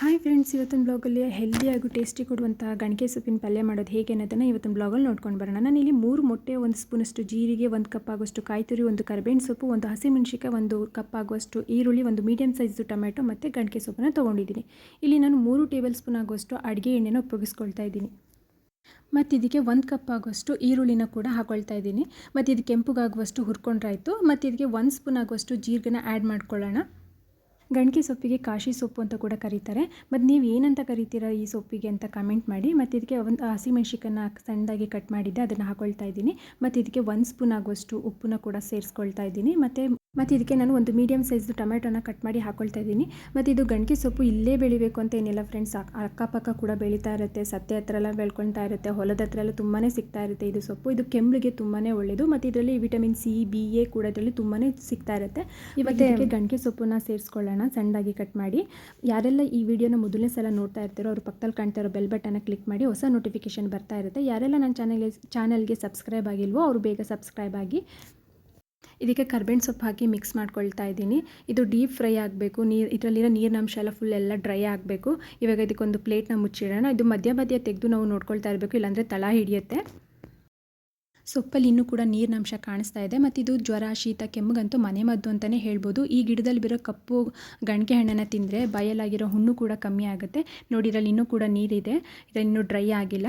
Hi friends ಇವತ್ತಿನ ಬ್ಲಾಗಲ್ಲಿ healthy ಹಾಗೂ tasty ಕೊಡುವಂಥ ಗಣಿಕೆ ಸೊಪ್ಪಿನ ಪಲ್ಯ ಮಾಡೋದು ಹೇಗೆ ಅನ್ನೋದನ್ನು ಇವತ್ತಿನ ಬ್ಲಾಗಲ್ಲಿ ನೋಡ್ಕೊಂಡು ಬರೋಣ. ನಾನು ಇಲ್ಲಿ ಮೂರು ಮೊಟ್ಟೆ, ಒಂದು ಸ್ಪೂನಷ್ಟು ಜೀರಿಗೆ, ಒಂದು ಕಪ್ ಆಗುವಷ್ಟು ಕಾಯಿ ತುರಿ ಒಂದು ಕರಿಬೇವಿನ ಸೊಪ್ಪು, ಒಂದು ಹಸಿಮೆಣಸಿಕಾಯಿ ಒಂದು ಕಪ್ ಆಗುವಷ್ಟು ಈರುಳ್ಳಿ, ಒಂದು ಮೀಡಿಯಮ್ ಸೈಜು ಟೊಮೆಟೊ ಮತ್ತು ಗಣಿಕೆ ಸೊಪ್ಪನ್ನು ತೊಗೊಂಡಿದ್ದೀನಿ. ಇಲ್ಲಿ ನಾನು ಮೂರು ಟೇಬಲ್ ಸ್ಪೂನ್ ಆಗುವಷ್ಟು ಅಡುಗೆ ಎಣ್ಣೆನ ಉಪಯೋಗಿಸ್ಕೊಳ್ತಾ ಇದ್ದೀನಿ. ಮತ್ತು ಇದಕ್ಕೆ ಒಂದು ಕಪ್ ಆಗುವಷ್ಟು ಈರುಳ್ಳಿನ ಕೂಡ ಹಾಕೊಳ್ತಾ ಇದ್ದೀನಿ. ಮತ್ತು ಇದು ಕೆಂಪುಗಾಗುವಷ್ಟು ಹುರ್ಕೊಂಡ್ರಾಯ್ತು. ಮತ್ತು ಇದಕ್ಕೆ ಒಂದು ಸ್ಪೂನ್ ಆಗುವಷ್ಟು ಜೀರಿಗೆನ ಆ್ಯಡ್ ಮಾಡ್ಕೊಳ್ಳೋಣ. ಗಣಕಿ ಸೊಪ್ಪಿಗೆ ಕಾಶಿ ಸೊಪ್ಪು ಅಂತ ಕೂಡ ಕರೀತಾರೆ. ಮತ್ತು ನೀವು ಏನಂತ ಕರಿತೀರಾ ಈ ಸೊಪ್ಪಿಗೆ ಅಂತ ಕಮೆಂಟ್ ಮಾಡಿ. ಮತ್ತು ಇದಕ್ಕೆ ಒಂದು ಹಸಿಮೆಣ್ಸಿಕನ್ನ ಸಣ್ಣದಾಗಿ ಕಟ್ ಮಾಡಿದ್ದೆ, ಅದನ್ನು ಹಾಕೊಳ್ತಾ ಇದ್ದೀನಿ. ಮತ್ತು ಇದಕ್ಕೆ ಒಂದು ಸ್ಪೂನ್ ಆಗುವಷ್ಟು ಉಪ್ಪನ್ನ ಕೂಡ ಸೇರಿಸ್ಕೊಳ್ತಾ ಇದ್ದೀನಿ. ಮತ್ತು ಮತ್ತು ಇದಕ್ಕೆ ನಾನು ಒಂದು ಮೀಡಿಯಮ್ ಸೈಜ್ದು ಟೊಮೆಟೊನ ಕಟ್ ಮಾಡಿ ಹಾಕೊಳ್ತಾ ಇದ್ದೀನಿ. ಮತ್ತು ಇದು ಗಂಟಿ ಸೊಪ್ಪು ಇಲ್ಲೇ ಬೆಳಿಬೇಕು ಅಂತ ಏನಿಲ್ಲ ಫ್ರೆಂಡ್ಸ್ ಅಕ್ಕಪಕ್ಕ ಕೂಡ ಬೆಳೀತಾ ಇರುತ್ತೆ ಸತ್ತೆ ಹತ್ರ ಎಲ್ಲ ಬೆಳ್ಕೊಳ್ತಾ ಇರುತ್ತೆ ಹೊಲದ ಹತ್ರ ಎಲ್ಲ ತುಂಬಾ ಸಿಗ್ತಾ ಇರುತ್ತೆ ಇದು ಸೊಪ್ಪು. ಇದು ಕೆಂಬಳಿಗೆ ತುಂಬಾ ಒಳ್ಳೆಯದು ಮತ್ತು ಇದರಲ್ಲಿ ವಿಟಮಿನ್ ಸಿ ಬಿ ಎ ಕೂಡ ಇದರಲ್ಲಿ ತುಂಬಾ ಸಿಗ್ತಾ ಇರುತ್ತೆ. ಇವತ್ತು ಇದಕ್ಕೆ ಗಣಕಿ ಸೊಪ್ಪನ್ನ ಸೇರಿಸ್ಕೊಳ್ಳೋಣ ಸಣ್ಣದಾಗಿ ಕಟ್ ಮಾಡಿ. ಯಾರೆಲ್ಲ ಈ ವಿಡಿಯೋನ ಮೊದಲನೇ ಸಲ ನೋಡ್ತಾ ಇರ್ತಾರೋ ಅವ್ರ ಪಕ್ಕದಲ್ಲಿ ಕಾಣ್ತಾ ಇರೋ ಬೆಲ್ ಬಟನ್ನ ಕ್ಲಿಕ್ ಮಾಡಿ ಹೊಸ ನೋಟಿಫಿಕೇಶನ್ ಬರ್ತಾ ಇರುತ್ತೆ. ಯಾರೆಲ್ಲ ನನ್ನ ಚಾನಲ್ಗೆ ಚಾನಲ್ಗೆ ಸಬ್ಸ್ಕ್ರೈಬ್ ಆಗಿಲ್ವೋ ಅವರು ಬೇಗ ಸಬ್ಸ್ಕ್ರೈಬ್ ಆಗಿ ಇದಕ್ಕೆ ಕರ್ಬೇವಿನ ಸೊಪ್ಪು ಹಾಕಿ ಮಿಕ್ಸ್ ಮಾಡ್ಕೊಳ್ತಾ ಇದ್ದೀನಿ. ಇದು ಡೀಪ್ ಫ್ರೈ ಆಗಬೇಕು. ನೀರು, ಇದರಲ್ಲಿರೋ ನೀರಿನ ಅಂಶ ಎಲ್ಲ ಫುಲ್ ಎಲ್ಲ ಡ್ರೈ ಆಗಬೇಕು. ಇವಾಗ ಇದಕ್ಕೊಂದು ಪ್ಲೇಟ್ನ ಮುಚ್ಚಿಡೋಣ. ಇದು ಮಧ್ಯ ಮಧ್ಯ ತೆಗೆದು ನಾವು ನೋಡ್ಕೊಳ್ತಾ ಇರಬೇಕು. ಇಲ್ಲಾಂದರೆ ತಳ ಹಿಡಿಯುತ್ತೆ. ಸೊಪ್ಪಲ್ಲಿ ಇನ್ನೂ ಕೂಡ ನೀರಿನ ಅಂಶ ಕಾಣಿಸ್ತಾ ಇದೆ. ಮತ್ತು ಇದು ಜ್ವರ, ಶೀತ, ಕೆಮ್ಮಗಂತೂ ಮನೆ ಮದ್ದು ಅಂತಲೇ ಹೇಳ್ಬೋದು. ಈ ಗಿಡದಲ್ಲಿ ಬಿರೋ ಕಪ್ಪು ಗಣಿಕೆ ಹಣ್ಣನ್ನು ತಿಂದರೆ ಬಯಲಾಗಿರೋ ಹುಣ್ಣು ಕೂಡ ಕಮ್ಮಿ ಆಗುತ್ತೆ. ನೋಡಿ ಇದರಲ್ಲಿ ಇನ್ನೂ ಕೂಡ ನೀರಿದೆ. ಇದರಲ್ಲಿ ಇನ್ನೂ ಡ್ರೈ ಆಗಿಲ್ಲ.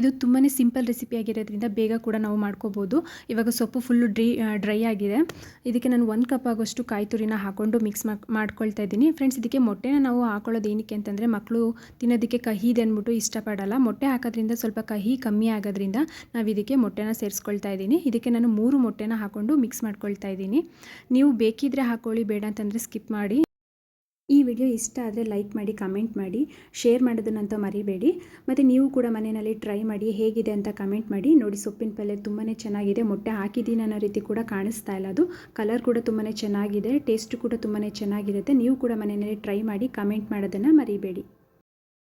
ಇದು ತುಂಬಾ ಸಿಂಪಲ್ ರೆಸಿಪಿ ಆಗಿರೋದ್ರಿಂದ ಬೇಗ ಕೂಡ ನಾವು ಮಾಡ್ಕೋಬೋದು. ಇವಾಗ ಸೊಪ್ಪು ಫುಲ್ಲು ಡ್ರೈ ಡ್ರೈ ಆಗಿದೆ. ಇದಕ್ಕೆ ನಾನು ಒಂದು ಕಪ್ ಆಗೋಷ್ಟು ಕಾಯಿ ತುರಿನ ಹಾಕ್ಕೊಂಡು ಮಿಕ್ಸ್ ಮಾಡ್ಕೊಳ್ತಾ ಇದ್ದೀನಿ. ಫ್ರೆಂಡ್ಸ್ ಇದಕ್ಕೆ ಮೊಟ್ಟೆನ ನಾವು ಹಾಕೊಳ್ಳೋದು ಏನಕ್ಕೆ ಅಂತಂದರೆ ಮಕ್ಕಳು ತಿನ್ನೋದಕ್ಕೆ ಕಹಿ ಇದೆ ಅಂದ್ಬಿಟ್ಟು ಇಷ್ಟಪಡಲ್ಲ. ಮೊಟ್ಟೆ ಹಾಕೋದ್ರಿಂದ ಸ್ವಲ್ಪ ಕಹಿ ಕಮ್ಮಿ ಆಗೋದ್ರಿಂದ ನಾವು ಇದಕ್ಕೆ ಮೊಟ್ಟೆನ ಸೇರಿಸ್ಕೊಳ್ತಾ ಇದ್ದೀನಿ. ಇದಕ್ಕೆ ನಾನು ಮೂರು ಮೊಟ್ಟೆನ ಹಾಕ್ಕೊಂಡು ಮಿಕ್ಸ್ ಮಾಡ್ಕೊಳ್ತಾ ಇದ್ದೀನಿ. ನೀವು ಬೇಕಿದ್ರೆ ಹಾಕ್ಕೊಳ್ಳಿ ಬೇಡ ಅಂತಂದರೆ ಸ್ಕಿಪ್ ಮಾಡಿ. ಈ ವಿಡಿಯೋ ಇಷ್ಟ ಆದರೆ ಲೈಕ್ ಮಾಡಿ, ಕಮೆಂಟ್ ಮಾಡಿ, ಶೇರ್ ಮಾಡೋದನ್ನಂತ ಮರಿಬೇಡಿ. ಮತ್ತು ನೀವು ಕೂಡ ಮನೆಯಲ್ಲಿ ಟ್ರೈ ಮಾಡಿ, ಹೇಗಿದೆ ಅಂತ ಕಮೆಂಟ್ ಮಾಡಿ. ನೋಡಿ, ಸೊಪ್ಪಿನ ಪಲ್ಯ ತುಂಬಾ ಚೆನ್ನಾಗಿದೆ. ಮೊಟ್ಟೆ ಹಾಕಿದ್ದೀನಿ ಅನ್ನೋ ರೀತಿ ಕೂಡ ಕಾಣಿಸ್ತಾ ಇಲ್ಲ ಅದು. ಕಲರ್ ಕೂಡ ತುಂಬಾ ಚೆನ್ನಾಗಿದೆ. ಟೇಸ್ಟ್ ಕೂಡ ತುಂಬಾ ಚೆನ್ನಾಗಿರುತ್ತೆ. ನೀವು ಕೂಡ ಮನೆಯಲ್ಲಿ ಟ್ರೈ ಮಾಡಿ, ಕಮೆಂಟ್ ಮಾಡೋದನ್ನು ಮರಿಬೇಡಿ.